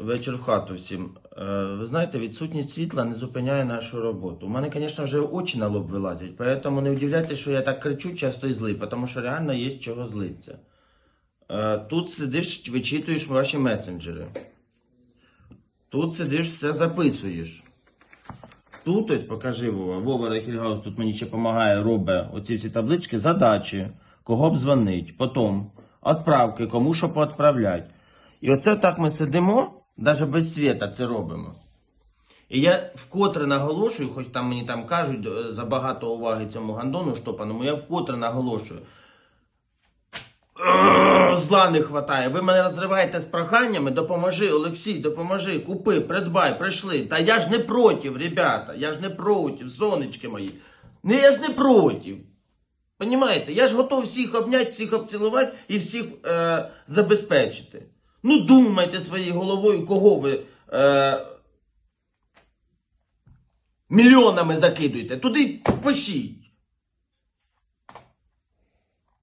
Вечір в хату всім. Е, Ви знаєте, відсутність світла не зупиняє нашу роботу. У мене, звісно, вже очі на лоб вилазять, тому не удивляйтесь, що я так кричу часто і злий, тому що реально є чого злитися. Е, Тут сидиш, вичитуєш ваші месенджери. Тут сидиш, все записуєш. Тут ось покажи Вова. Вова Рахільгаус тут мені ще допомагає, робить оці всі таблички, задачі, кого б дзвонить, потім відправки, кому що поотправлять. І оце так ми сидимо, навіть без світа це робимо. І я вкотре наголошую, хоч там мені там кажуть е, забагато уваги цьому гандону штопаному, я вкотре наголошую. Зла не хватає. Ви мене розриваєте з проханнями, допоможи, Олексій, допоможи, купи, придбай, прийшли. Та я ж не проти, ребята, я ж не проти, сонечки мої. Не я ж не проти. Понімаєте, я ж готов всіх обняти, всіх обцілувати і всіх е, забезпечити. Ну, думайте своєю головою, кого ви е, мільйонами закидуєте. Туди пишіть.